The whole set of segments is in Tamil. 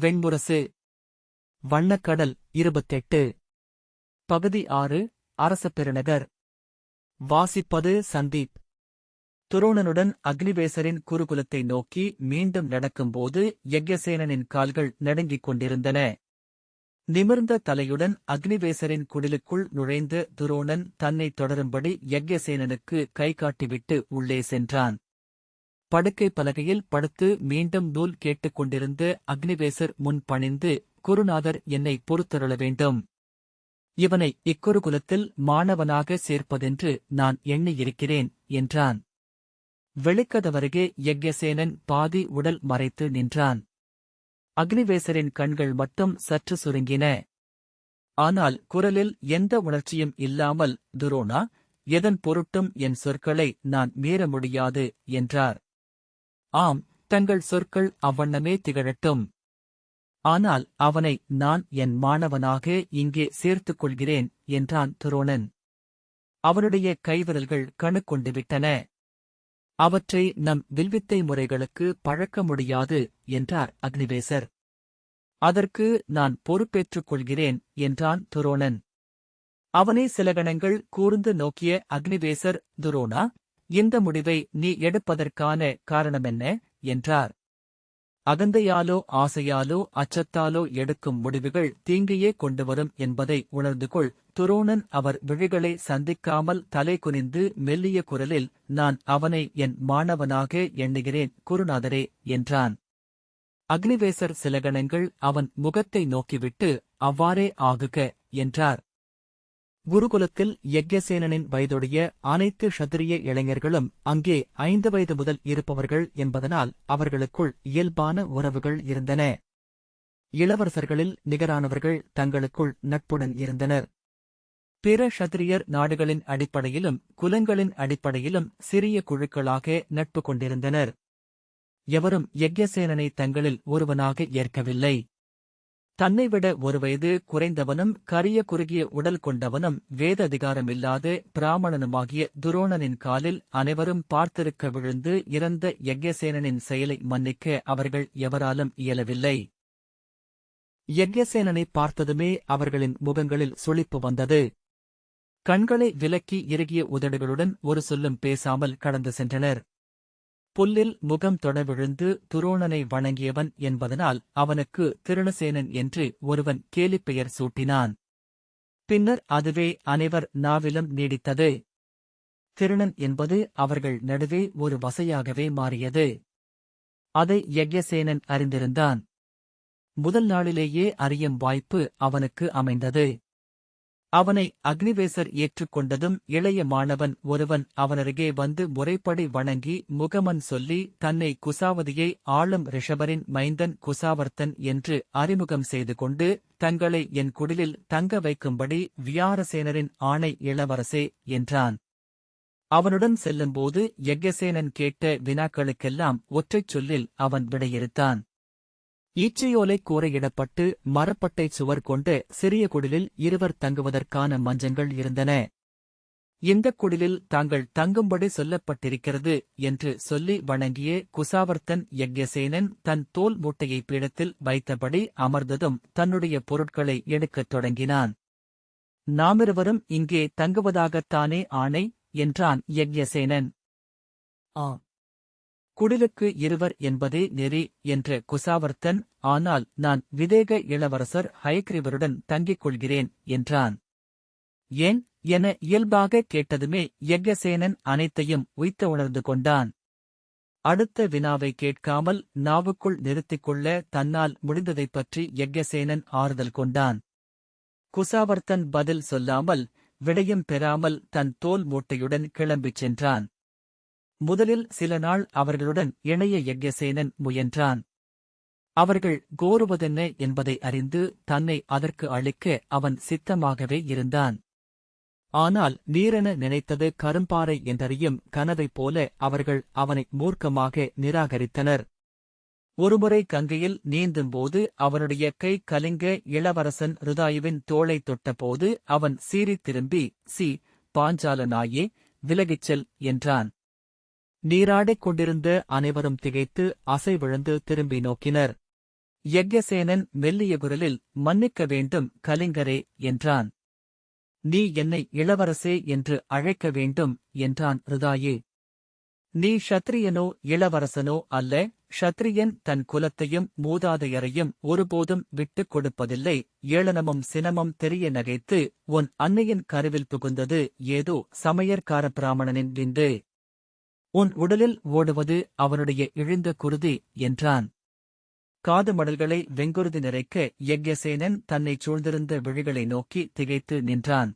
வெண்முரசு வண்ணக்கடல் இருபத்தெட்டு. பகுதி ஆறு அரச பெருநகர். வாசிப்பது சந்தீப். துரோணனுடன் அக்னிவேசரின் குருகுலத்தை நோக்கி மீண்டும் நடக்கும்போது யக்ஞசேனனின் கால்கள் நடுங்கிக் கொண்டிருந்தன. நிமிர்ந்த தலையுடன் அக்னிவேசரின் குடிலுக்குள் நுழைந்த துரோணன் தன்னை தொடரும்படி யஜ்யசேனனுக்கு கை காட்டிவிட்டு உள்ளே சென்றான். படுக்கை பலகையில் படுத்து மீண்டும் நூல் கேட்டுக் கொண்டிருந்த அக்னிவேசர் முன் பணிந்து குருநாதர் என்னை பொறுத்தருள வேண்டும். இவனை இக்குருகுலத்தில் மாணவனாக சேர்ப்பதென்று நான் எண்ணியிருக்கிறேன் என்றான். வெளிக்கதவருகே யக்ஞசேனன் பாதி உடல் மறைத்து நின்றான். அக்னிவேசரின் கண்கள் மட்டும் சற்று சுருங்கின. ஆனால் குரலில் எந்த உணர்ச்சியும் இல்லாமல் துரோணா எதன் பொருட்டும் என் சொற்களை நான் மீற முடியாது என்றார். ஆம் தங்கள் சொற்கள் அவ்வண்ணமே திகழட்டும். ஆனால் அவனை நான் என் மாணவனாக இங்கே சேர்த்துக் கொள்கிறேன் என்றான் துரோணன். அவனுடைய கைவிரல்கள் கணுக்கொண்டு விட்டன. அவற்றை நம் வில்வித்தை முறைகளுக்கு பழக்க முடியாது என்றார் அக்னிவேசர். அதற்கு நான் பொறுப்பேற்றுக் கொள்கிறேன் என்றான் துரோணன். அவனை சில கணங்கள் கூர்ந்து நோக்கிய அக்னிவேசர் துரோணா? இந்த முடிவை நீ எடுப்பதற்கான காரணமென்ன? என்றார். அகந்தையாலோ ஆசையாலோ அச்சத்தாலோ எடுக்கும் முடிவுகள் தீங்கையே கொண்டுவரும் என்பதை உணர்ந்து கொள். துரோணன் அவர் விழிகளை சந்திக்காமல் தலை குனிந்து மெல்லிய குரலில் நான் அவனை என் மாணவனாக எண்ணுகிறேன் குருநாதரே என்றான். அக்னிவேசர் சிலகணங்கள் அவன் முகத்தை நோக்கிவிட்டு அவ்வாறே ஆகுக என்றார். குருகுலத்தில் யக்ஞசேனனின் வயதுடைய அனைத்து ஷத்திரிய இளைஞர்களும் அங்கே ஐந்து வயது முதல் இருப்பவர்கள் என்பதனால் அவர்களுக்குள் இயல்பான உறவுகள் இருந்தன. இளவரசர்களில் நிகரானவர்கள் தங்களுக்குள் நட்புடன் இருந்தனர். பிற ஷத்திரியர் நாடுகளின் அடிப்படையிலும் குலங்களின் அடிப்படையிலும் சிறிய குழுக்களாக நட்பு கொண்டிருந்தனர். எவரும் யஜ்யசேனனை தங்களில் ஒருவனாக ஏற்கவில்லை. தன்னை விட ஒரு வயது குறைந்தவனும் கரிய குறுகிய உடல் கொண்டவனும் வேத அதிகாரமில்லாத பிராமணனுமாகிய துரோணனின் காலில் அனைவரும் பார்த்திருக்க விழுந்து இறந்த யஜ்யசேனனின் செயலை மன்னிக்க அவர்கள் எவராலும் இயலவில்லை. யஜ்யசேனனை பார்த்ததுமே அவர்களின் முகங்களில் சுளிப்பு வந்தது. கண்களை விலக்கி இறுகிய உதடுகளுடன் ஒரு சொல்லும் பேசாமல் கடந்து சென்றனர். புல்லில் முகம் தொடவிழுந்து துரோணனை வணங்கியவன் என்பதனால் அவனுக்கு திருணசேனன் என்று ஒருவன் கேலிப் பெயர் சூட்டினான். பின்னர் அதுவே அனைவர் நாவிலும் நீடித்தது. திருணன் என்பது அவர்கள் நடுவே ஒரு வசையாகவே மாறியது. அதை யக்ஞசேனன் அறிந்திருந்தான். முதல் நாளிலேயே அறியும் வாய்ப்பு அவனுக்கு அமைந்தது. அவனை அக்னிவேசர் ஏற்றுக்கொண்டதும் இளைய மாணவன் ஒருவன் அவனருகே வந்து முறைப்படி வணங்கி முகமன் சொல்லி தன்னை குசாவதியை ஆளும் ரிஷபரின் மைந்தன் குசாவர்த்தன் என்று அறிமுகம் செய்து கொண்டு தங்களை என் குடிலில் தங்க வைக்கும்படி வியாரசேனரின் ஆணை இளவரசே என்றான். அவனுடன் செல்லும்போது யக்ஞசேனன் கேட்ட வினாக்களுக்கெல்லாம் ஒற்றைச் சொல்லில் அவன் விடையிறுத்தான். ஈச்சையோலை கூரையிடப்பட்டு மரப்பட்டை சுவர் கொண்டு சிறிய குடிலில் இருவர் தங்குவதற்கான மஞ்சங்கள் இருந்தன. இந்தக் குடிலில் தாங்கள் தங்கும்படி சொல்லப்பட்டிருக்கிறது என்று சொல்லி வணங்கிய குசாவர்த்தன் யக்ஞசேனன் தன் தோல் மூட்டையை பீடத்தில் வைத்தபடி அமர்ந்ததும் தன்னுடைய பொருட்களை எடுக்கத் தொடங்கினான். நாமிருவரும் இங்கே தங்குவதாகத்தானே ஆணை என்றான் யக்ஞசேனன். ஆ குடிலுக்கு இருவர் என்பதே நெறி என்ற குசாவர்த்தன் ஆனால் நான் விதேக இளவரசர் ஹயக்ரிவருடன் தங்கிக் கொள்கிறேன் என்றான். ஏன்? என இயல்பாக கேட்டதுமே யக்ஞசேனன் அனைத்தையும் உய்த்த உணர்ந்து கொண்டான். அடுத்த வினாவை கேட்காமல் நாவுக்குள் நிறுத்திக் கொள்ள தன்னால் முடிந்ததைப் பற்றி யக்ஞசேனன் ஆறுதல் கொண்டான். குசாவர்த்தன் பதில் சொல்லாமல் விடையும் பெறாமல் தன் தோல் மூட்டையுடன் கிளம்பிச் சென்றான். முதலில் சில நாள் அவர்களுடன் இணைய யக்ஞசேனன் முயன்றான். அவர்கள் கோருவதென்ன என்பதை அறிந்து தன்னை அதற்கு அளிக்க அவன் சித்தமாகவே இருந்தான். ஆனால் நீரென நினைத்தது கரும்பாறை என்றறியும் கனவைப் போல அவர்கள் அவனை மூர்க்கமாக நிராகரித்தனர். ஒருமுறை கங்கையில் நீந்தும்போது அவனுடைய கை கலிங்க இளவரசன் ருதாயுவின் தோளை தொட்டபோது அவன் சீறித் திரும்பி சி பாஞ்சால நாயே விலகிச்செல் என்றான். நீராடிக் கொண்டிருந்த அனைவரும் திகைத்து அசைவிழந்து திரும்பி நோக்கினர். யக்ஞசேனன் மெல்லிய குரலில் மன்னிக்க வேண்டும் கலிங்கரே என்றான். நீ என்னை இளவரசே என்று அழைக்க வேண்டும் என்றான் ருதாயே. நீ ஷத்ரியனோ இளவரசனோ அல்ல ஷத்ரியன் தன் குலத்தையும் மூதாதையரையும் ஒருபோதும் விட்டுக் கொடுப்பதில்லை. ஏளனமும் சினமும் தெரிய நகைத்து உன் அன்னையின் கருவில் புகுந்தது ஏதோ சமையற்கார பிராமணனின் விந்து. உன் உடலில் ஓடுவது அவனுடைய இழிந்த குருதி என்றான். காது மடல்களை வெங்குருதி நிறைக்க யக்ஞசேனன் தன்னைச் சூழ்ந்திருந்த விழிகளை நோக்கி திகைத்து நின்றான்.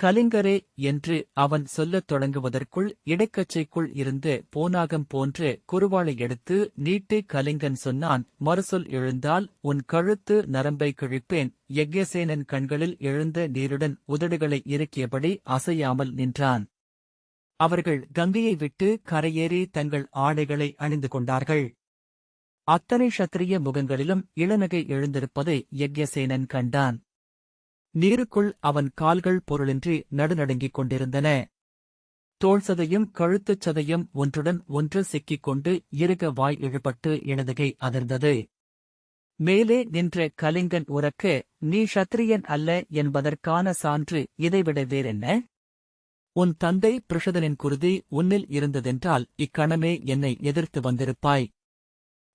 கலிங்கரே என்று அவன் சொல்லத் தொடங்குவதற்குள் இடைக்கச்சைக்குள் இருந்து போனாகம் போன்று குருவாளை எடுத்து நீட்டு கலிங்கன் சொன்னான் மறுசொல் எழுந்தால் உன் கழுத்து நரம்பை கிழிப்பேன். யக்ஞசேனன் கண்களில் எழுந்த நீருடன் உதடுகளை இறுக்கியபடி அசையாமல் நின்றான். அவர்கள் கங்கையை விட்டு கரையேறி தங்கள் ஆடைகளை அணிந்து கொண்டார்கள். அத்தனை சத்திரிய முகங்களிலும் இளநகை எழுந்திருப்பதை யக்யசேனன் கண்டான். நீருக்குள் அவன் கால்கள் பொருளின்றி நடுநடுங்கிக் கொண்டிருந்தன. தோள்சதையும் கழுத்துச் சதையும் ஒன்றுடன் ஒன்று சிக்கிக் கொண்டு இறுக வாய் இழுபட்டு இணதுகை அதிர்ந்தது. மேலே நின்ற கலிங்கன் உறக்க நீ ஷத்திரியன் அல்ல என்பதற்கான சான்று இதைவிட வேறென்ன? உன் தந்தை பிரஷதனின் குருதி உன்னில் இருந்ததென்றால் இக்கணமே என்னை எதிர்த்து வந்திருப்பாய்.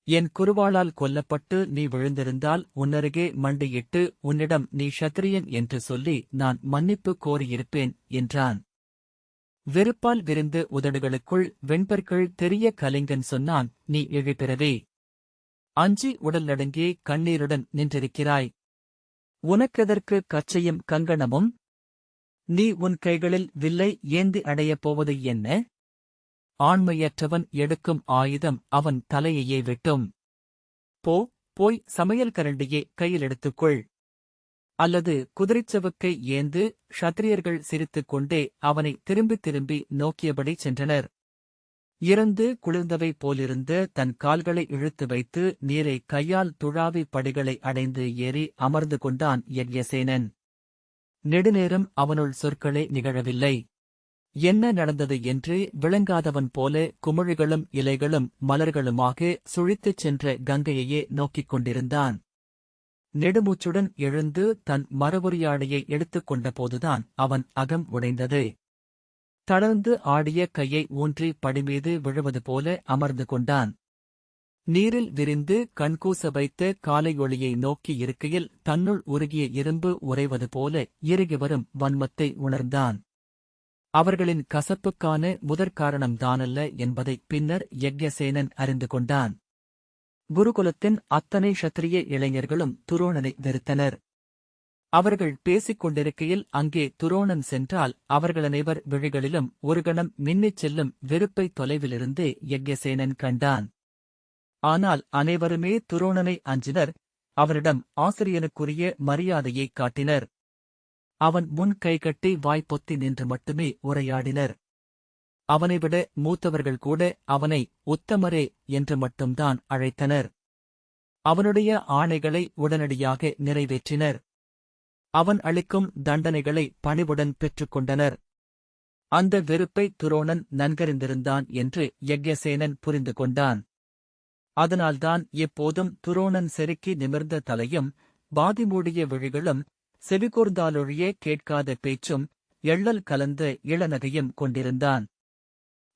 என் குருவாளால் கொல்லப்பட்டு நீ விழுந்திருந்தால் உன்னருகே மண்டியிட்டு உன்னிடம் நீ ஷத்திரியன் என்று சொல்லி நான் மன்னிப்பு கோரியிருப்பேன் என்றான். வெறுப்பால் விரிந்து உதடுகளுக்குள் வெண்பற்கள் தெரிய கலிங்கன் சொன்னான் நீ இழிபிறவே அஞ்சி உடல் நடுங்கி கண்ணீருடன் நின்றிருக்கிறாய். உனக்கெதற்கு கச்சையும் கங்கணமும் நீ உன் கைகளில் வில்லை ஏந்தி அடையப் போவது என்ன? ஆண்மையற்றவன் எடுக்கும் ஆயுதம் அவன் தலையையே வெட்டும். போ போய் சமையல் கரண்டியே கையில் எடுத்துக்கொள். அல்லது குதிரைச்சவுக்கை ஏந்து ஷத்திரியர்கள் சிரித்துக் கொண்டே அவனை திரும்பித் திரும்பி நோக்கியபடி சென்றனர். இறந்து குளிர்ந்தவை போலிருந்த தன் கால்களை இழுத்து வைத்து நீரை கையால் துழாவி படிகளை அடைந்து ஏறி அமர்ந்து கொண்டான் யஜ்யசேனன் நெடுநேரம் அவனுள் சொற்களே நிகழவில்லை. என்ன நடந்தது என்று விளங்காதவன் போல குமிழிகளும் இலைகளும் மலர்களுமாக சுழித்துச் சென்ற கங்கையையே நோக்கிக் கொண்டிருந்தான். நெடுமூச்சுடன் எழுந்து தன் மரபுரியாடையை எடுத்துக் கொண்டபோதுதான் அவன் அகம் உடைந்தது. தளர்ந்து ஆடிய கையை ஊன்றி படிமீது விழுவது போல அமர்ந்து கொண்டான். நீரில் விரிந்து கண்கூச வைத்த காலையொளியை நோக்கி இருக்கையில் தன்னுள் உருகிய இரும்பு உறைவது போல இறுகி வரும் வன்மத்தை உணர்ந்தான். அவர்களின் கசப்புக்கான முதற்காரணம் தானல்ல என்பதை பின்னர் யக்ஞசேனன் அறிந்து கொண்டான். குருகுலத்தின் அத்தனை ஷத்திரிய இளைஞர்களும் துரோணனை வெறுத்தனர். அவர்கள் பேசிக் கொண்டிருக்கையில் அங்கே துரோணன் சென்றால் அவர்களனைவர் விழிகளிலும் ஒரு கணம் மின்னிச் செல்லும் வெறுப்பை தொலைவிலிருந்தே யக்ஞசேனன் கண்டான். ஆனால் அனைவருமே துரோணனை அஞ்சினர் அவரிடம் ஆசிரியனுக்குரிய மரியாதையைக் காட்டினர். அவன் முன் கைகட்டி வாய்ப்பொத்தி நின்று மட்டுமே உரையாடினர். அவனைவிட மூத்தவர்கள் கூட அவனை உத்தமரே என்று மட்டும்தான் அழைத்தனர். அவனுடைய ஆணைகளை உடனடியாக நிறைவேற்றினர். அவன் அளிக்கும் தண்டனைகளை பணிவுடன் பெற்றுக்கொண்டனர் அந்த வெறுப்பை துரோணன் நன்கறிந்திருந்தான் என்று யக்ஞசேனன் புரிந்து கொண்டான். அதனால்தான் எப்போதும் துரோணன் செருக்கி நிமிர்ந்த தலையும் பாதிமூடிய விழிகளும் செவிகூர்ந்தாலொழிய கேட்காத பேச்சும் எள்ளல் கலந்த இளநகையும் கொண்டிருந்தான்.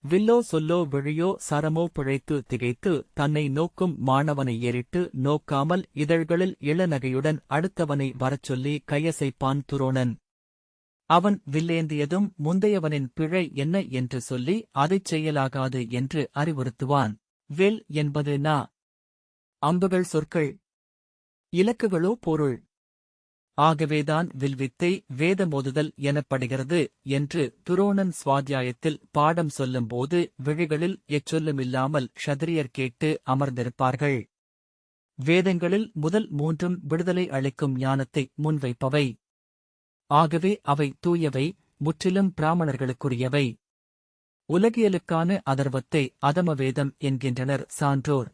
வில்லோ சொல்லோ விழியோ சரமோ பிழைத்து திகைத்து தன்னை நோக்கும் மாணவனை ஏறிட்டு நோக்காமல் இதழ்களில் இளநகையுடன் அடுத்தவனை வரச் சொல்லி கையசைப்பான் துரோணன். அவன் வில்லேந்தியதும் முந்தையவனின் பிழை என்ன என்று சொல்லி அதைச் செய்யலாகாது என்று அறிவுறுத்துவான். வில் என்பது நா. அம்புகள் சொற்கள். இலக்குகளோ பொருள். ஆகவேதான் வில்வித்தை வேதமோதுதல் எனப்படுகிறது என்று துரோணன் சுவாத்தியாயத்தில் பாடம் சொல்லும்போது விழிகளில் எச்சொல்லுமில்லாமல் ஷதிரியர் கேட்டு அமர்ந்திருப்பார்கள். வேதங்களில் முதல் மூன்றும் விடுதலை அளிக்கும் ஞானத்தை முன்வைப்பவை. ஆகவே அவை தூயவை முற்றிலும் பிராமணர்களுக்குரியவை. உலகியலுக்கான அதர்வத்தை அதமவேதம் என்கின்றனர் சான்றோர்.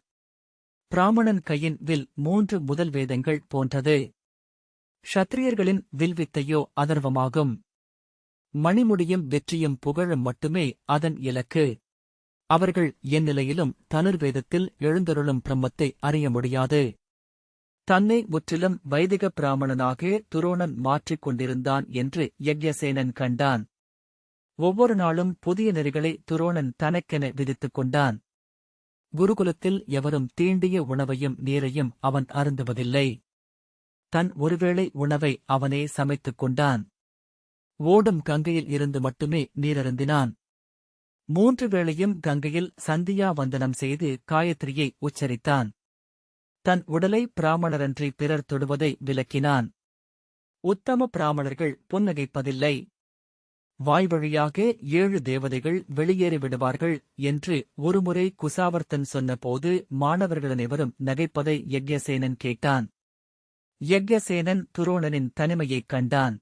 பிராமணன் கையின் வில் மூன்று முதல் வேதங்கள் போன்றது. ஷத்திரியர்களின் வில்வித்தையோ அதர்வமாகும். மணிமுடியும் வெற்றியும் புகழும் மட்டுமே அதன் இலக்கு. அவர்கள் எந்நிலையிலும் தனுர்வேதத்தில் எழுந்தருளும் பிரம்மத்தை அறிய முடியாது. தன்னை முற்றிலும் வைதிக பிராமணனாக துரோணன் மாற்றிக் கொண்டிருந்தான் என்று யக்ஞசேனன் கண்டான். ஒவ்வொரு நாளும் புதிய நெறிகளை துரோணன் தனக்கென விதித்துக் கொண்டான். குருகுலத்தில் எவரும் தீண்டிய உணவையும் நீரையும் அவன் அருந்துவதில்லை. தன் ஒருவேளை உணவை அவனே சமைத்துக் கொண்டான். ஓடும் கங்கையில் இருந்து மட்டுமே நீரருந்தினான். மூன்று வேளையும் கங்கையில் சந்தியா வந்தனம் செய்து காயத்ரியை உச்சரித்தான். தன் உடலை பிராமணரன்றி பிறர் தொடுவதை விலக்கினான் உத்தம பிராமணர்கள் புன்னகைப்பதில்லை. வாய்வழியாக ஏழு தேவதைகள் வெளியேறிவிடுவார்கள் என்று ஒருமுறை குசாவர்த்தன் சொன்னபோது மாணவர்கள் அனைவரும் நகைப்பதை யக்ஞசேனன் கேட்டான். யக்ஞசேனன் துரோணனின் தனிமையைக் கண்டான்.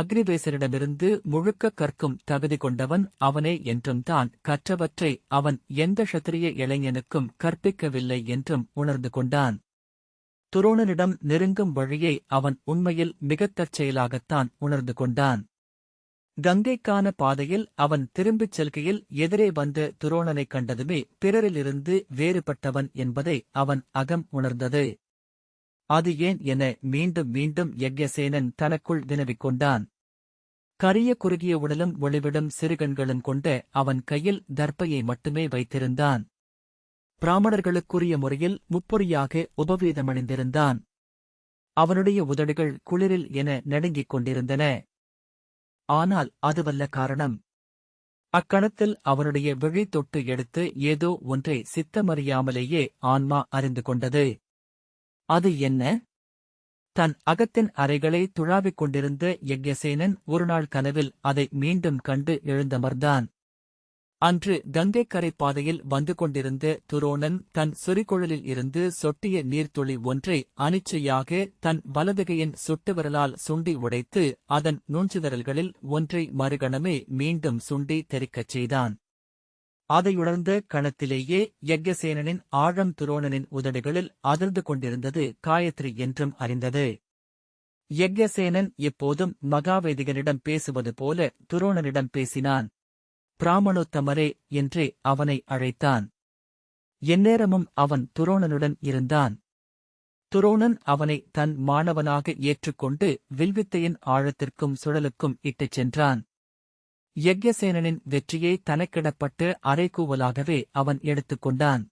அக்னிவேசரிடமிருந்து முழுக்க கற்கும் தகுதி கொண்டவன் அவனே என்றும் தான் கற்றவற்றை அவன் எந்த க்ஷத்திரிய இளைஞனுக்கும் கற்பிக்கவில்லை என்றும் உணர்ந்து கொண்டான். துரோணனிடம் நெருங்கும் வழியை அவன் உண்மையில் மிகத் தற்செயலாகத்தான் உணர்ந்து கொண்டான். கங்கைக்கான பாதையில் அவன் திரும்பிச் செல்கையில் எதிரே வந்த துரோணனைக் கண்டதுமே பிறரிலிருந்து வேறுபட்டவன் என்பதை அவன் அகம் உணர்ந்தது. அது ஏன் என மீண்டும் மீண்டும் யக்ஞசேனன் தனக்குள் வினவிக் கொண்டான் கரிய குறுகிய உடலும் ஒளிவிடும் சிறுகண்களும் கொண்ட அவன் கையில் தர்ப்பையை மட்டுமே வைத்திருந்தான். பிராமணர்களுக்குரிய முறையில் முப்பொறியாக உபவீதமணிந்திருந்தான் அவனுடைய உதடுகள் குளிரில் என நடுங்கிக் கொண்டிருந்தன. ஆனால் அதுவல்ல காரணம். அக்கணத்தில் அவனுடைய விழி தொட்டு எடுத்து ஏதோ ஒன்றை சித்தமறியாமலேயே ஆன்மா அறிந்து கொண்டது. அது என்ன? தன் அகத்தின் அறைகளை துழாவிக் கொண்டிருந்த யக்ஞசேனன் ஒருநாள் கனவில் அதை மீண்டும் கண்டு எழுந்தமர்ந்தான். அன்று கங்கைக்கரை பாதையில் வந்து கொண்டிருந்த துரோணன் தன் சொறிக்குழலில் இருந்து சொட்டிய நீர்த்துளி ஒன்றை அனிச்சையாக தன் வலதுகையின் சுட்டு விரலால் சுண்டி உடைத்து அதன் நுண்சுதரல்களில் ஒன்றை மறுகணமே மீண்டும் சுண்டி தெறிக்கச் செய்தான். அதையுணர்ந்த கணத்திலேயே யக்ஞசேனனின் ஆழம் துரோணனின் உதடுகளில் அதிர்ந்து கொண்டிருந்தது காயத்ரி என்றும் அறிந்தது. யக்ஞசேனன் எப்போதும் மகாவேதிகனிடம் பேசுவது போல துரோணனிடம் பேசினான். பிராமணோத்தமரே என்றே அவனை அழைத்தான். எந்நேரமும் அவன் துரோணனுடன் இருந்தான். துரோணன் அவனை தன் மாணவனாக ஏற்றுக்கொண்டு வில்வித்தையின் ஆழத்திற்கும் சுழலுக்கும் இட்டுச் சென்றான். யக்ஞசேனனின் வெற்றியை தனக்கிடப்பட்டு அரைக்கூவலாகவே அவன் எடுத்துக்கொண்டான்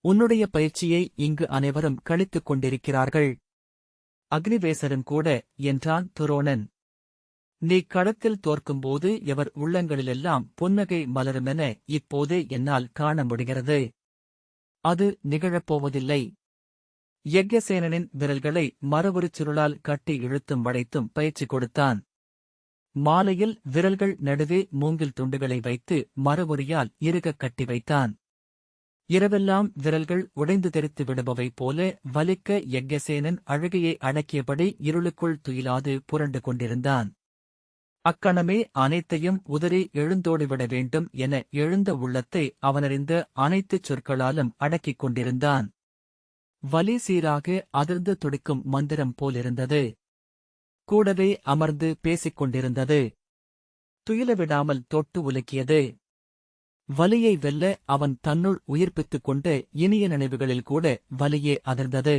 உன்னுடைய பயிற்சியை இங்கு அனைவரும் கழித்துக் கொண்டிருக்கிறார்கள். அக்னிவேசரும் கூட என்றான் துரோணன். நீ கடத்தில் தோற்கும்போது எவர் உள்ளங்களிலெல்லாம் புன்னகை மலருமென இப்போதே என்னால் காண முடிகிறது. அது நிகழப்போவதில்லை. யக்ஞசேனனின் விரல்களை மரபுரிச் சுருளால் கட்டி இழுத்தும் வளைத்தும் பயிற்சி கொடுத்தான். மாலையில் விரல்கள் நடுவே மூங்கில் துண்டுகளை வைத்து மரபொரியால் இருகக் கட்டி வைத்தான். இரவெல்லாம் விரல்கள் உடைந்து தெரித்து விடுபவை போல வலிக்க யக்ஞசேனன் அழுகையை அடக்கியபடி இருளுக்குள் துயிலாது புரண்டு கொண்டிருந்தான். அக்கணமே அனைத்தையும் உதறி எழுந்தோடிவிட வேண்டும் என எழுந்த உள்ளத்தை அவனறிந்த அனைத்துச் சொற்களாலும் அடக்கிக் கொண்டிருந்தான். வலி சீராக அதிர்ந்து துடிக்கும் மந்திரம் போலிருந்தது. கூடவே அமர்ந்து பேசிக் கொண்டிருந்தது. துயிலவிடாமல் தொட்டு உலுக்கியது. வலியை வெல்ல அவன் தன்னுள் உயிர்ப்பித்துக் கொண்ட இனிய நினைவுகளில் கூட வலியே அதிர்ந்தது.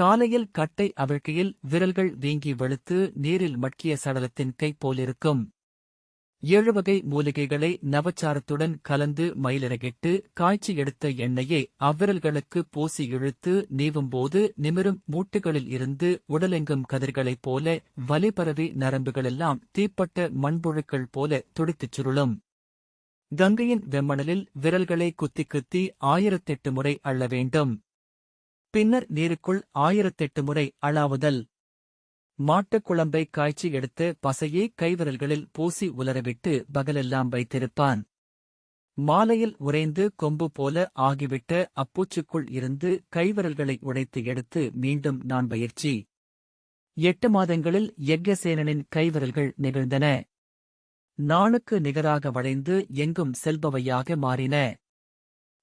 காலையில் கட்டை அவிழ்க்கையில் விரல்கள் வீங்கி வெளுத்து நீரில் மட்கிய சடலத்தின் கை போலிருக்கும். ஏழு வகை மூலிகைகளை நவச்சாரத்துடன் கலந்து மயிலிறகிட்டு காய்ச்சி எடுத்த எண்ணெயை அவ்விரல்களுக்கு பூசி இழுத்து நீவும்போது நிமிரும் மூட்டுகளில் இருந்து உடலெங்கும் கதிர்களைப் போல வலிபரவி நரம்புகளெல்லாம் தீப்பட்ட மண்புழுக்கள் போல துடித்துச் சுருளும். கங்கையின் வெம்மணலில் விரல்களை குத்தி குத்தி ஆயிரத்தெட்டு முறை அள்ள வேண்டும். பின்னர் நீருக்குள் ஆயிரத்தெட்டு முறை அளாவுதல் மாட்டுக் குழம்பை காய்ச்சி எடுத்து பசையை கைவிரல்களில் பூசி உலரவிட்டு பகலெல்லாம் வைத்திருப்பான். மாலையில் உறைந்து கொம்பு போல ஆகிவிட்ட அப்பூச்சுக்குள் இருந்து கைவிரல்களை உடைத்து எடுத்து மீண்டும் நான் பயிற்சி. எட்டு மாதங்களில் யக்ஞசேனனின் கைவிரல்கள் நிகழ்ந்தன. நாணுக்கு நிகராக வளைந்து எங்கும் செல்பவையாக மாறின.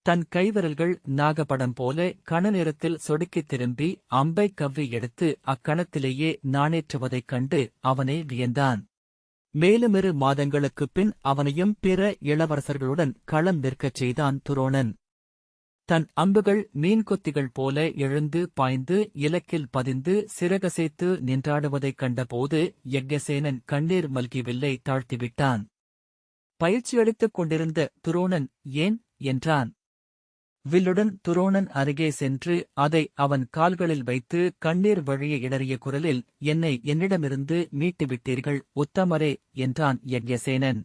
தன் கைவிரல்கள் நாகப்படம் போல கண நேரத்தில் சொடுக்கித் திரும்பி அம்பை கவ்வி எடுத்து அக்கணத்திலேயே நாணேற்றுவதைக் கண்டு அவனே வியந்தான். மேலுமிரு மாதங்களுக்குப் பின் அவனையும் பிற இளவரசர்களுடன் களம் நிற்கச் செய்தான் துரோணன். தன் அம்புகள் மீன்கொத்திகள் போல எழுந்து பாய்ந்து இலக்கில் பதிந்து சிறகசைத்து நின்றாடுவதைக் கண்டபோது யக்ஞசேனன் கண்ணீர் மல்கி வில்லை தாழ்த்திவிட்டான். பயிற்சியளித்துக் கொண்டிருந்த துரோணன் ஏன்? என்றான். வில்லுடன் துரோணன் அருகே சென்று அதை அவன் கால்களில் வைத்து கண்ணீர் வழிய இடறிய குரலில் என்னை என்னிடமிருந்து மீட்டுவிட்டீர்கள் உத்தமரே என்றான் யஜ்யசேனன்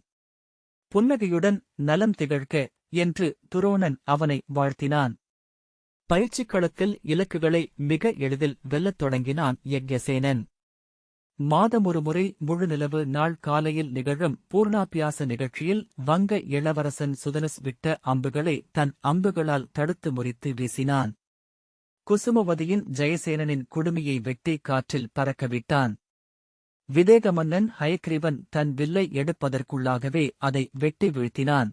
புன்னகையுடன் நலம் திகழ்க என்று துரோணன் அவனை வாழ்த்தினான். பயிற்சிக் களத்தில் இலக்குகளை மிக எளிதில் வெல்லத் தொடங்கினான் யஜ்யசேனன் மாதமொருமுறை முழுநிலவு நாள் காலையில் நிகழும் பூர்ணாபியாச நிகழ்ச்சியில் வங்க இளவரசன் சுதனஸ் விட்ட அம்புகளை தன் அம்புகளால் தடுத்து முறித்து வீசினான். குசுமவதியின் ஜெயசேனனின் குடுமியை வெட்டி காற்றில் பறக்கவிட்டான் விதேக மன்னன் ஹயக்ரீவன் தன் வில்லை எடுப்பதற்குள்ளாகவே அதை வெட்டி வீழ்த்தினான்.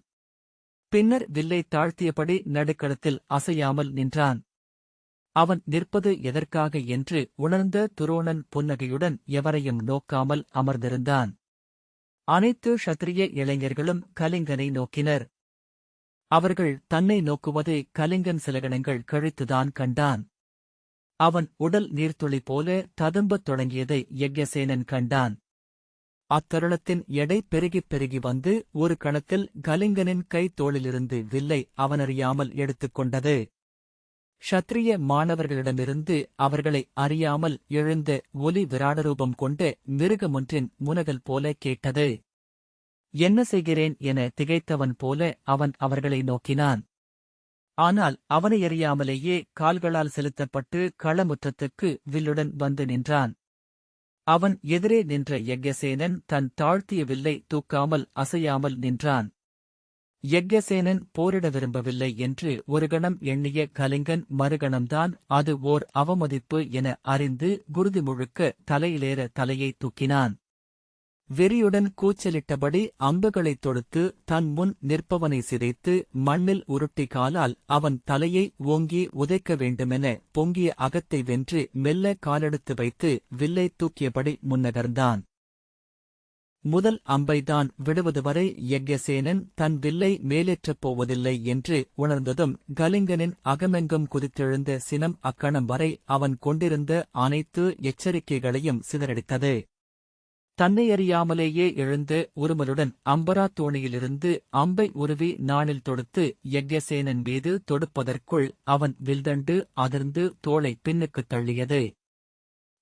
பின்னர் வில்லை தாழ்த்தியபடி நடுக்களத்தில் அசையாமல் நின்றான். அவன் நிற்பது எதற்காக என்று உணர்ந்த துரோணன் புன்னகையுடன் எவரையும் நோக்காமல் அமர்ந்திருந்தான். அனைத்து ஷத்திரிய இளைஞர்களும் கலிங்கனை நோக்கினர். அவர்கள் தன்னை நோக்குவதை கலிங்கன் சிலகணங்கள் கழித்துதான் கண்டான். அவன் உடல் நீர்த்துளி போல ததும்பத் தொடங்கியதை யஜ்யசேனன் கண்டான். அத்தருணத்தின் எடை பெருகிப் பெருகி வந்து ஒரு கணத்தில் கலிங்கனின் கை தோளிலிருந்து வில்லை அவனறியாமல் எடுத்துக்கொண்டது ஷத்ரிய மாணவர்களிடமிருந்து அவர்களை அறியாமல் எழுந்த ஒலி விராடரூபம் கொண்ட மிருகமொன்றின் முனகல் போல கேட்டது. என்ன செய்கிறேன்? என திகைத்தவன் போல அவன் அவர்களை நோக்கினான். ஆனால் அவனை அறியாமலேயே கால்களால் செலுத்தப்பட்டு களமுற்றத்துக்கு வில்லுடன் வந்து நின்றான். அவன் எதிரே நின்ற யக்ஞசேனன் தன் தாழ்த்திய வில்லை தூக்காமல் அசையாமல் நின்றான். யக்ஞசேனன் போரிட விரும்பவில்லை என்று ஒரு கணம் எண்ணிய கலிங்கன் மறுகணம்தான் அது ஓர் அவமதிப்பு என அறிந்து குருதி முழுக்க தலையிலேற தலையை தூக்கினான். வெறியுடன் கூச்சலிட்டபடி அம்புகளைத் தொடுத்து தன் முன் நிற்பவனை சிதைத்து மண்ணில் உருட்டி காலால் அவன் தலையை ஓங்கி உதைக்க வேண்டுமென பொங்கிய அகத்தை வென்று மெல்ல காலெடுத்து வைத்து வில்லை தூக்கியபடி முன்னகர்ந்தான். முதல் அம்பைதான் விடுவது வரை யக்ஞசேனன் தன் வில்லை மேலேற்றப் போவதில்லை என்று உணர்ந்ததும் கலிங்கனின் அகமெங்கும் குதித்தெழுந்த சினம் அக்கணம் வரை அவன் கொண்டிருந்த அனைத்து எச்சரிக்கைகளையும் சிதறடித்தது. தன்னையறியாமலேயே எழுந்து எழுந்த உருமலுடன் அம்பரா தோணியிலிருந்து அம்பை உருவி நாணில் தொடுத்து யக்ஞசேனன் மீது தொடுப்பதற்குள் அவன் வில்தண்டு அதிர்ந்து தோளை பின்னுக்குத் தள்ளியது.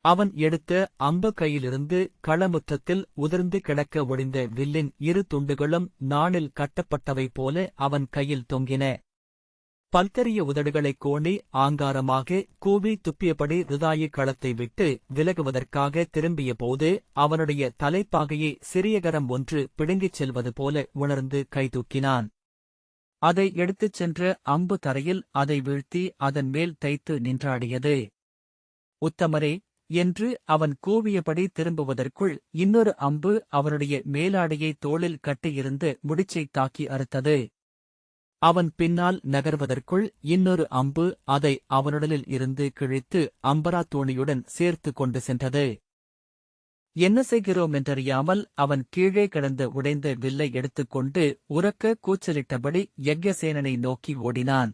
அவன் எடுத்த அம்பு கையிலிருந்து களமுற்றத்தில் உதிர்ந்து கிடக்க ஒடிந்த வில்லின் இரு துண்டுகளும் நாணில் கட்டப்பட்டவை போல அவன் கையில் தொங்கின. பல்கரிய உதடுகளைக் கோணி ஆங்காரமாக கூவி துப்பியபடி ரிதாயி களத்தை விட்டு விலகுவதற்காக திரும்பிய போது அவனுடைய தலைப்பாகையை சிறியகரம் ஒன்று பிடுங்கிச் செல்வது போல உணர்ந்து கைதூக்கினான் அதை எடுத்துச் சென்ற அம்பு தரையில் அதை வீழ்த்தி அதன் மேல் தைத்து நின்றாடியது. உத்தமரே என்று அவன் கூவியபடி திரும்புவதற்குள் இன்னொரு அம்பு அவனுடைய மேலாடையை தோளில் கட்டியிருந்து முடிச்சைத் தாக்கி அறுத்தது. அவன் பின்னால் நகர்வதற்குள் இன்னொரு அம்பு அதை அவனுடலில் இருந்து கிழித்து அம்பரா தோணியுடன் சேர்த்து கொண்டு சென்றது. என்ன செய்கிறோம்? என்றறியாமல் அவன் கீழே கிடந்த உடைந்த வில்லை எடுத்துக்கொண்டு உறக்க கூச்சலிட்டபடி யஜ்யசேனனை நோக்கி ஓடினான்.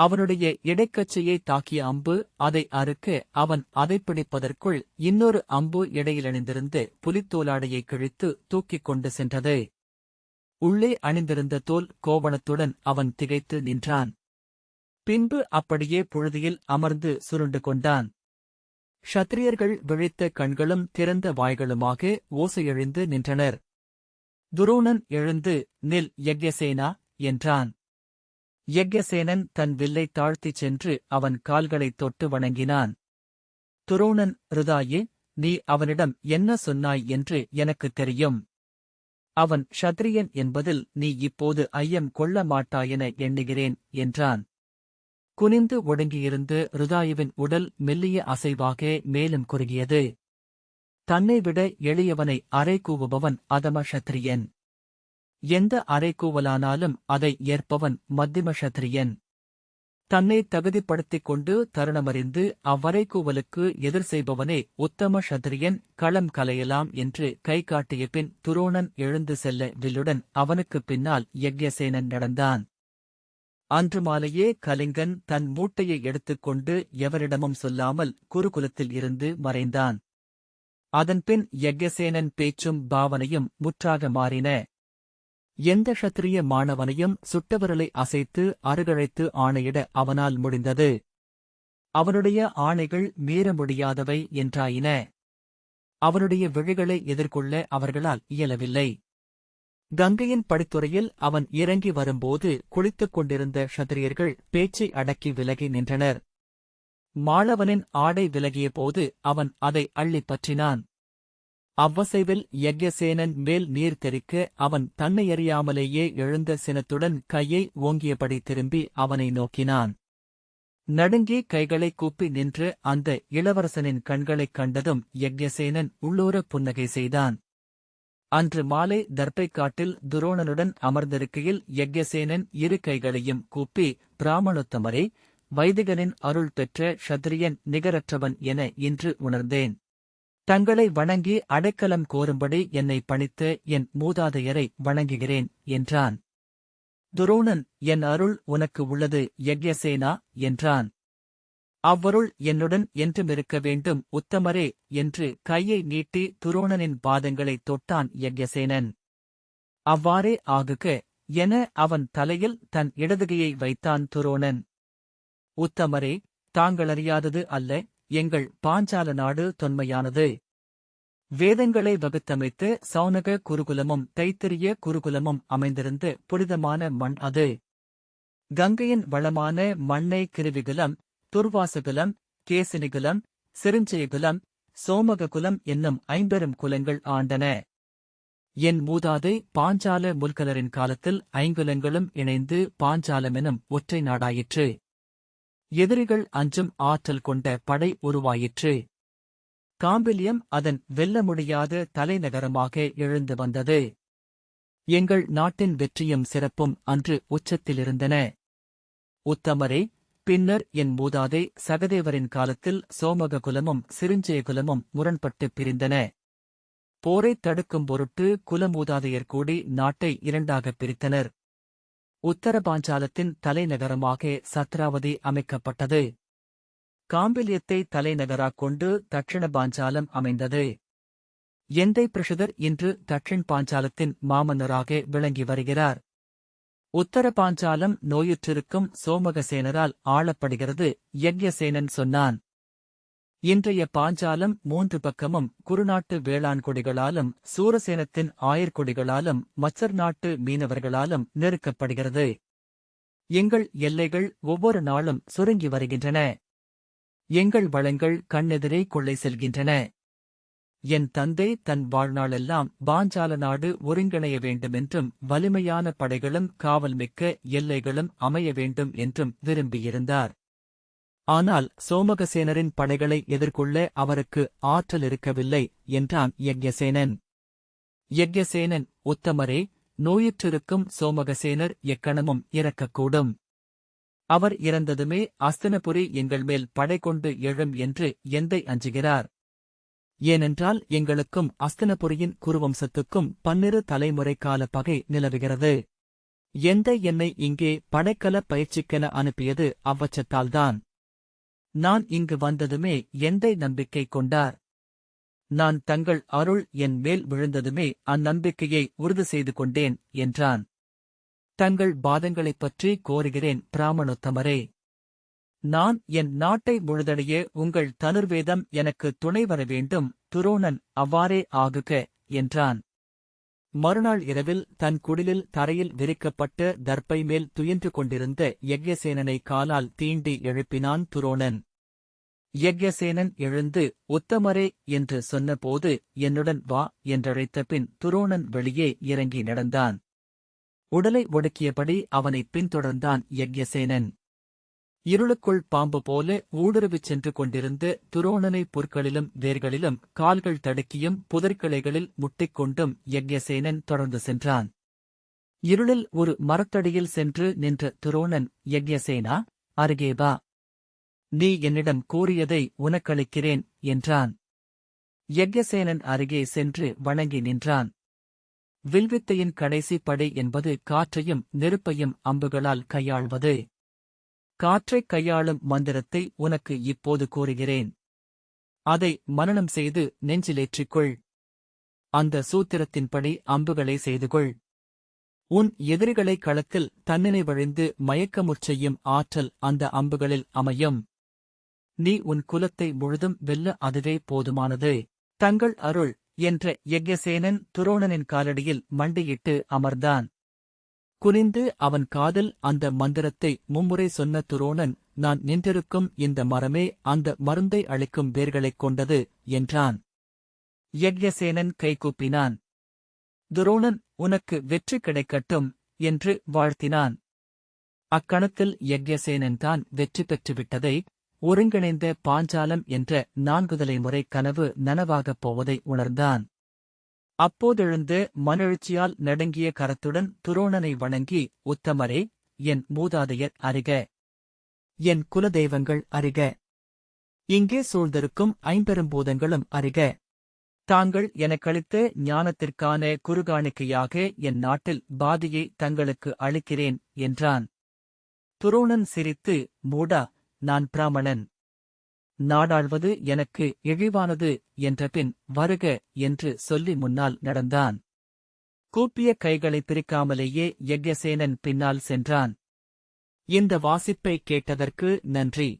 அவனுடைய இடைக்கச்சையை தாக்கிய அம்பு அதை அறுக்க அவன் அதைப் பிடிப்பதற்குள் இன்னொரு அம்பு இடையிலணிந்திருந்து புலித்தோலாடையை கிழித்து தூக்கிக் கொண்டு சென்றது. உள்ளே அணிந்திருந்த தோல் கோவணத்துடன் அவன் திகைத்து நின்றான். பின்பு அப்படியே புழுதியில் அமர்ந்து சுருண்டு கொண்டான். ஷத்திரியர்கள் விழித்த கண்களும் திறந்த வாய்களுமாக ஓசையெழுந்து நின்றனர். துரோணன் எழுந்து நில் யக்ஞசேனா என்றான். யக்ஞசேனன் தன் வில்லை தாழ்த்திச் சென்று அவன் கால்களைத் தொட்டு வணங்கினான். துரோணன் ருதாயே நீ அவனிடம் என்ன சொன்னாய் என்று எனக்குத் தெரியும். அவன் ஷத்ரியன் என்பதில் நீ இப்போது ஐயம் கொள்ள மாட்டாயென எண்ணுகிறேன் என்றான். குனிந்து ஒடுங்கியிருந்து ருதாயுவின் உடல் மெல்லிய அசைவாக மேலும் குறுகியது. தன்னைவிட எளியவனை அறை கூவுபவன் அதம ஷத்ரியன் எந்த அரைக்கூவலானாலும் அதை ஏற்பவன் மத்திம ஷத்ரியன் தன்னை தகுதிப்படுத்திக் கொண்டு தருணமறிந்து அவ்வரைக்கூவலுக்கு எதிர் செய்பவனே உத்தம ஷத்ரியன் களம் கலையலாம் என்று கை காட்டிய பின் துரோணன் எழுந்து செல்ல வில்லுடன் அவனுக்குப் பின்னால் யக்ஞசேனன் நடந்தான். அன்று மாலையே கலிங்கன் தன் மூட்டையை எடுத்துக்கொண்டு எவரிடமும் சொல்லாமல் குருகுலத்தில் இருந்து மறைந்தான். அதன்பின் யக்ஞசேனன் பேச்சும் பாவனையும் முற்றாக மாறின. எந்த ஷத்திரிய மாணவனையும் சுட்டவிரலை அசைத்து அருகழைத்து ஆணையிட அவனால் முடிந்தது. அவனுடைய ஆணைகள் மீற முடியாதவை என்றாயின. அவனுடைய விழிகளை எதிர்கொள்ள அவர்களால் இயலவில்லை. கங்கையின் படித்துறையில் அவன் இறங்கி வரும்போது குளித்துக் கொண்டிருந்த ஷத்திரியர்கள் பேச்சை அடக்கி விலகி நின்றனர். மாளவனின் ஆடை விலகியபோது அவன் அதை அள்ளிப் பற்றினான். அவ்வசைவில் யஜ்யசேனன் மேல் நீர் தெறிக்க அவன் தன்னையறியாமலேயே எழுந்த சினத்துடன் கையை ஓங்கியபடி திரும்பி அவனை நோக்கினான். நடுங்கி கைகளை கூப்பி நின்று அந்த இளவரசனின் கண்களைக் கண்டதும் யக்ஞசேனன் உள்ளூர புன்னகை செய்தான். அன்று மாலை தர்பைக்காட்டில் துரோணனுடன் அமர்ந்திருக்கையில் யஜ்யசேனன் இரு கைகளையும் கூப்பி பிராமணோத்தமரே வைதிகனின் அருள் பெற்ற ஷத்ரியன் நிகரற்றவன் என இன்று உணர்ந்தேன். தங்களை வணங்கி அடைக்கலம் கோரும்படி என்னை பணித்த என் மூதாதையரை வணங்குகிறேன் என்றான். துரோணன் என் அருள் உனக்கு உள்ளது யக்யசேனா என்றான். அவ்வருள் என்னுடன் என்றுமிருக்க வேண்டும் உத்தமரே என்று கையை நீட்டி துரோணனின் பாதங்களைத் தொட்டான் யக்யசேனன் அவ்வாறே ஆகுக என அவன் தலையில் தன் இடதுகையை வைத்தான் துரோணன். உத்தமரே தாங்களறியாதது அல்ல எங்கள் பாஞ்சால நாடு தொன்மையானது. வேதங்களை வகுத்தமைத்து சௌனக குருகுலமும் தைத்திரிய குருகுலமும் அமைந்திருந்து புனிதமான மண் அது. கங்கையின் வளமான மண்ணை கிருவிகுலம் துர்வாசகுலம் கேசினிகுலம் சிறுஞ்சயகுலம் சோமககுலம் என்னும் ஐம்பெரும் குலங்கள் ஆண்டன. என் மூதாதை பாஞ்சால முல்கலரின் காலத்தில் ஐங்குலங்களும் இணைந்து பாஞ்சாலமெனும் ஒற்றை நாடாயிற்று. எதிரிகள் அஞ்சும் ஆற்றல் கொண்ட படை உருவாயிற்று. காம்பிலியம் அதன் வெல்ல முடியாத தலைநகரமாக எழுந்து வந்தது. எங்கள் நாட்டின் வெற்றியும் சிறப்பும் அன்று உச்சத்திலிருந்தன. உத்தமரே பின்னர் என் மூதாதை சகதேவரின் காலத்தில் சோமக சோமககுலமும் சிறுஞ்சயகுலமும் முரண்பட்டு பிரிந்தன. போரைத் தடுக்கும் பொருட்டு குலமூதாதையர் கூடி நாட்டை இரண்டாகப் பிரித்தனர். உத்தர பாஞ்சாலத்தின் தலைநகரமாக சத்ராவதி அமைக்கப்பட்டது. காம்பிலியத்தை தலைநகராக் கொண்டு தட்சிண பாஞ்சாலம் அமைந்தது. எந்தை பிரஷுதர் இன்று தட்சிண் பாஞ்சாலத்தின் மாமன்னராக விளங்கி வருகிறார். உத்தர பாஞ்சாலம் நோயுற்றிருக்கும் சோமகசேனரால் ஆளப்படுகிறது யக்ஞசேனன் சொன்னான். இன்றைய பாஞ்சாலம் மூன்று பக்கமும் குறுநாட்டு வேளாண் கொடிகளாலும் சூரசேனத்தின் ஆயர்கொடிகளாலும் மச்சர் நாட்டு மீனவர்களாலும் நெருக்கப்படுகிறது. எங்கள் எல்லைகள் ஒவ்வொரு நாளும் சுருங்கி வருகின்றன. எங்கள் வளங்கள் கண்ணெதிரே கொள்ளை செல்கின்றன. என் தந்தை தன் வாழ்நாளெல்லாம் பாஞ்சால நாடு ஒருங்கிணைய வேண்டுமென்றும் வலிமையான படைகளும் காவல் மிக்க எல்லைகளும் அமைய வேண்டும் என்றும் விரும்பியிருந்தார். ஆனால் சோமகசேனரின் படைகளை எதிர்கொள்ள அவருக்கு ஆற்றல் இருக்கவில்லை என்றான் யக்ஞசேனன். யக்ஞசேனன் உத்தமரே நோயுற்றிருக்கும் சோமகசேனர் எக்கணமும் இறக்கக்கூடும். அவர் இறந்ததுமே அஸ்தனபுரி எங்கள் மேல் படை கொண்டு எழும் என்று எந்தை அஞ்சுகிறார். ஏனென்றால் எங்களுக்கும் அஸ்தனபுரியின் குருவம்சத்துக்கும் பன்னிரு தலைமுறை கால பகை நிலவுகிறது. எந்தை என்னை இங்கே படைக்கல பயிற்சிக்கென அனுப்பியது அவ்வச்சத்தால்தான். நான் இங்கு வந்ததுமே எந்தை நம்பிக்கை கொண்டார்? நான் தங்கள் அருள் என் மேல் விழுந்ததுமே அந்நம்பிக்கையை உறுதி செய்து கொண்டேன் என்றான். தங்கள் பாதங்களைப் பற்றி கோருகிறேன் பிராமணோத்தமரே. நான் என் நாட்டை முழுதடைய உங்கள் தனுர்வேதம் எனக்கு துணை வர வேண்டும் துரோணன் அவ்வாறே ஆகுக என்றான். மறுநாள் இரவில் தன் குடிலில் தரையில் விரிக்கப்பட்ட தர்ப்பை மேல் துயின்று கொண்டிருந்த யக்ஞசேனனை காலால் தீண்டி எழுப்பினான் துரோணன். யக்ஞசேனன் எழுந்து உத்தமரே என்று சொன்னபோது என்னுடன் வா என்றழைத்த பின் துரோணன் வெளியே இறங்கி நடந்தான். உடலை ஒடுக்கியபடி அவனைப் பின்தொடர்ந்தான் யக்ஞசேனன். இருளுக்குள் பாம்பு போல ஊடுருவிச் சென்று கொண்டிருந்த துரோணனை புற்களிலும் வேர்களிலும் கால்கள் தடுக்கியும் புதர்கிளைகளில் முட்டிக்கொண்டும் யக்ஞசேனன் தொடர்ந்து சென்றான். இருளில் ஒரு மரத்தடியில் சென்று நின்ற துரோணன் யக்ஞசேனா அருகே வா. நீ என்னிடம் கூறியதை உனக்களிக்கிறேன் என்றான். யக்ஞசேனன் அருகே சென்று வணங்கி நின்றான். வில்வித்தையின் கடைசி படை என்பது காற்றையும் நெருப்பையும் அம்புகளால் கையாள்வது. காற்றைக் கையாளும் மந்திரத்தை உனக்கு இப்போது கூறுகிறேன். அதை மனனம் செய்து நெஞ்சிலேற்றிக்கொள். அந்த சூத்திரத்தின்படி அம்புகளை செய்துகொள். உன் எதிரிகளை களத்தில் தன்னினை வழிந்து மயக்கமுற் செய்யும் ஆற்றல் அந்த அம்புகளில் அமையும். நீ உன் குலத்தை முழுதும் வெல்ல அதுவே போதுமானது. தங்கள் அருள் என்ற யக்ஞசேனன் துரோணனின் காலடியில் மண்டியிட்டு அமர்ந்தான். குனிந்து அவன் காதல் அந்த மந்திரத்தை மும்முறை சொன்ன துரோணன் நான் நின்றிருக்கும் இந்த மரமே அந்த மருந்தை அளிக்கும் வேர்களைக் கொண்டது என்றான். யக்ஞசேனன் கைகூப்பினான் துரோணன் உனக்கு வெற்றி கிடைக்கட்டும் என்று வாழ்த்தினான். அக்கணத்தில் யக்ஞசேனன் தான் வெற்றி பெற்றுவிட்டதை ஒருங்கிணைந்த பாஞ்சாலம் என்ற நான்குதலை முறை கனவு நனவாகப் போவதை உணர்ந்தான். அப்போதெழுந்து மனெழுச்சியால் நடுங்கிய கரத்துடன் துரோணனை வணங்கி உத்தமரே என் மூதாதையர் அறிக என் குலதெய்வங்கள் அறிக இங்கே சூழ்ந்திருக்கும் ஐம்பெரும்பூதங்களும் அறிக தாங்கள் எனக்களித்த ஞானத்திற்கான குறுகாணிக்கையாக என் நாட்டில் பாதியை தங்களுக்கு அளிக்கிறேன் என்றான். துரோணன் சிரித்து மூடா நான் பிராமணன். நாடாழ்வது எனக்கு இழிவானது என்றபின் வருக என்று சொல்லி முன்னால் நடந்தான். கூப்பிய கைகளை பிரிக்காமலேயே யஜ்யசேனன் பின்னால் சென்றான். இந்த வாசிப்பை கேட்டதற்கு நன்றி.